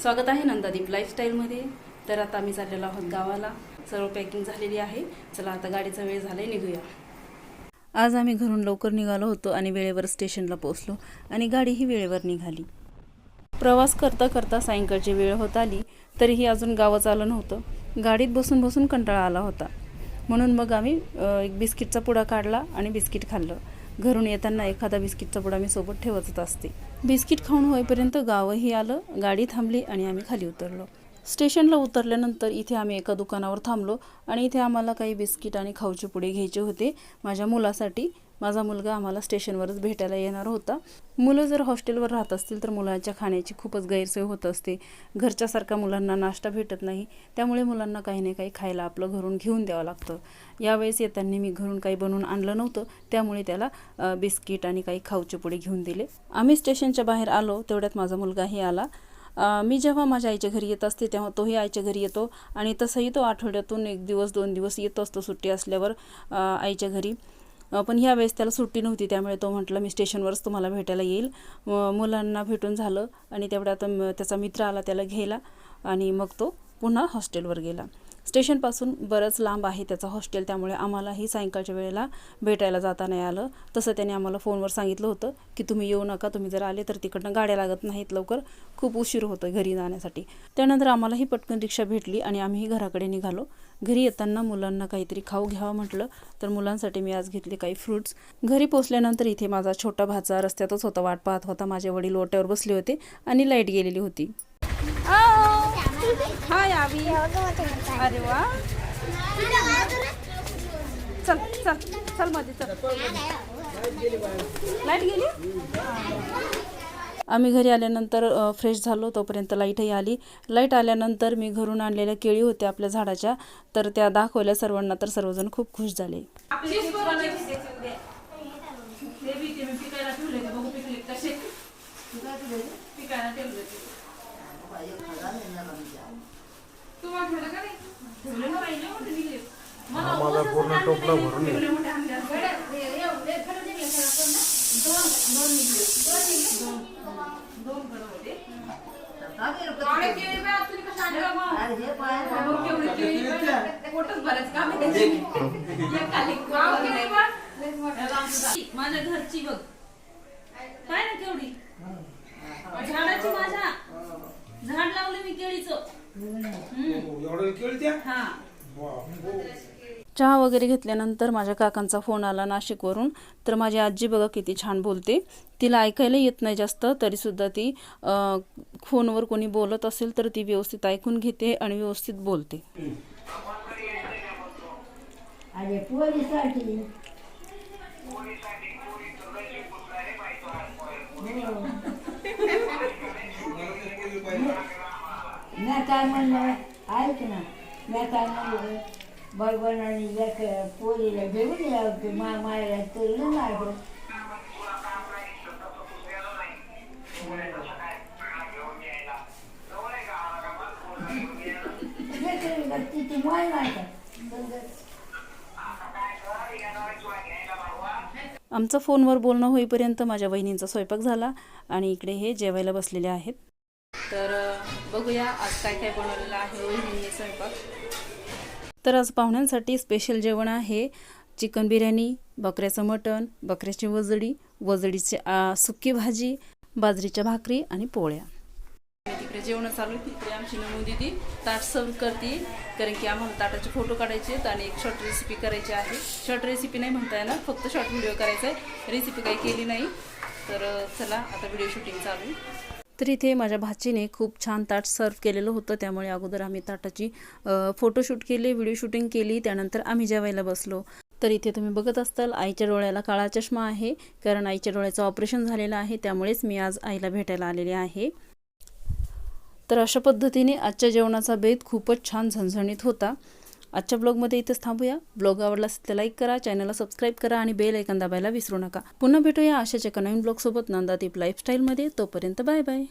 स्वागत आहे नंदादीप लाईफस्टाईलमध्ये तर आता आम्ही चाललेलो आहोत गावाला. सर्व पॅकिंग झालेली आहे. चला आता गाडीचा वेळ झाला आहे निघूया. आज आम्ही घरून लवकर निघालो होतो आणि वेळेवर स्टेशनला पोहोचलो आणि गाडीही वेळेवर निघाली. प्रवास करता करता सायंकाळची वेळ होत आली तरीही अजून गावच आलं नव्हतं. गाडीत बसून बसून कंटाळा आला होता. म्हणून मग आम्ही एक बिस्किटचा पुडा काढला आणि बिस्किट खाल्लं. घरून येताना एखादा बिस्किटचा पुडा मी सोबत ठेवतच असते. बिस्किट खाऊन होईपर्यंत गावही आलं गाडी थांबली आणि आम्ही खाली उतरलो. स्टेशनला उतरल्यानंतर इथे आम्ही एका दुकानावर थांबलो आणि इथे आम्हाला काही बिस्किट आणि खाऊचे पुडे घ्यायचे होते. माझ्या मुलासाठी माझा मुलगा आम्हाला स्टेशनवरच भेटायला येणार होता. मुलं जर हॉस्टेलवर राहत असतील तर मुलांच्या खाण्याची खूपच गैरसोय होत असते. घरच्यासारखा मुलांना नाश्ता भेटत नाही. त्यामुळे मुलांना काही ना काही खायला आपलं घरून घेऊन द्यावं लागतं. यावेळेस येताना मी घरून काही बनवून आणलं नव्हतं. त्यामुळे त्याला बिस्किट आणि काही खाऊचे पुढे घेऊन दिले. आम्ही स्टेशनच्या बाहेर आलो. तेवढ्यात माझा मुलगाही आला. मी जेव्हा माझ्या आईच्या घरी येत असते तेव्हा तोही आईच्या घरी येतो. आणि तसंही तो आठवड्यातून एक दिवस दोन दिवस येत असतो सुट्टी असल्यावर आईच्या घरी. पण ह्या वेळेस त्याला सुट्टी नव्हती त्यामुळे तो म्हटलं मी स्टेशनवरच तुम्हाला भेटायला येईल. म- मुलांना भेटून झालं आणि तेवढ्यात म- त्याचा मित्र आला त्याला घ्यायला आणि मग तो पुन्हा हॉस्टेलवर गेला. स्टेशनपासून बरंच लांब आहे त्याचं हॉस्टेल त्यामुळे आम्हालाही सायंकाळच्या वेळेला भेटायला जाता नाही आलं. तसं त्याने आम्हाला फोनवर सांगितलं होतं की तुम्ही येऊ नका तुम्ही जर आले तर तिकडनं गाड्या लागत नाहीत लवकर. खूप उशीर होतो घरी जाण्यासाठी. त्यानंतर आम्हालाही पटकन रिक्षा भेटली आणि आम्हीही घराकडे निघालो. घरी येताना मुलांना काहीतरी खाऊ घ्यावं म्हटलं तर मुलांसाठी मी आज घेतले काही फ्रुट्स घरी पोचल्यानंतर इथे माझा छोटा भाचा रस्त्यातच होता वाट पाहत होता. माझे वडील ओट्यावर बसले होते आणि लाइट गेलेली होती. हाय आवी. अरे वा. चल चल चलमध्ये चल. लाइट गेली? आम्ही घरी आल्यानंतर फ्रेश झालो तोपर्यंत लाईटही आली. लाइट आल्यानंतर मी घरून आणलेल्या केळी होत्या आपल्या झाडाच्या. तर त्या दाखवल्या सर्वांना तर सर्वजण खूप खुश झाले. आम्हाला पूर्ण टोपला भरून ये. माझ्या घरची बघ काय ना केवढी झाडाची माझ्या झाड लावलं मी केळीचं. एवढं केळी द्या हा. वा. चहा वगैरे घेतल्यानंतर माझ्या काकांचा फोन आला नाशिकवरून. तर माझी आजी बघा किती छान बोलते. तिला ऐकायला येत नाही जास्त तरीसुद्धा ती फोनवर कोणी बोलत असेल तर ती व्यवस्थित ऐकून घेते आणि व्यवस्थित बोलते. मी काय म्हणलं ऐक ना मी काय म्हणलं बरोबर आणि एक पोरीला घेऊन या की मा मायला तरी नाही होत. हे तरी का? तिची माय नाही आमचं फोनवर बोलणं होईपर्यंत माझ्या बहिणींचा स्वयंपाक झाला आणि इकडे हे जेवायला बसलेले आहेत. तर बघूया आज काय काय बनवलेलं आहे वहिनींनी स्वयंपाक. तर आज पाहुण्यांसाठी स्पेशल जेवण आहे चिकन बिर्याणी बकऱ्याचं मटण बकऱ्याची वजडी वजडीची सुकी भाजी बाजरीच्या भाकरी आणि पोळ्या. तिकडे जेवण चालू. तिकडे आमची नमू दिदी ताट सर्व करते. कारण की आम्हाला ताटाचे फोटो काढायचे आहेत आणि एक शॉर्ट रेसिपी करायची आहे. शॉर्ट रेसिपी नाही म्हणता येणार फक्त शॉर्ट व्हिडिओ करायचा आहे. रेसिपी काही केली नाही. तर चला आता व्हिडिओ शूटिंग चालू आहे. तर इथे माझ्या भाचीने खूप छान ताट सर्व केलेलं होतं. त्यामुळे अगोदर आम्ही ताटाची फोटोशूट केली व्हिडिओ शूटिंग केली. त्यानंतर आम्ही जेवायला बसलो. तर इथे तुम्ही बघत असताल आईच्या डोळ्याला काळा चष्मा आहे. कारण आईच्या डोळ्याचं ऑपरेशन झालेलं आहे. त्यामुळेच मी आज आईला भेटायला आलेले आहे. तर अशा पद्धतीने आजच्या जेवणाचा बेत खूपच छान झणझणीत होता. आजच्या ब्लॉगमध्ये इथेच थांबूया. ब्लॉग आवडला असेल तर लाईक करा चॅनलला सबस्क्राईब करा आणि बेल ऐकन दाबायला विसरू नका. पुन्हा भेटूया अशाच एका नवीन ब्लॉगसोबत नंदादीप लाईफस्टाईलमध्ये तोपर्यंत बाय बाय.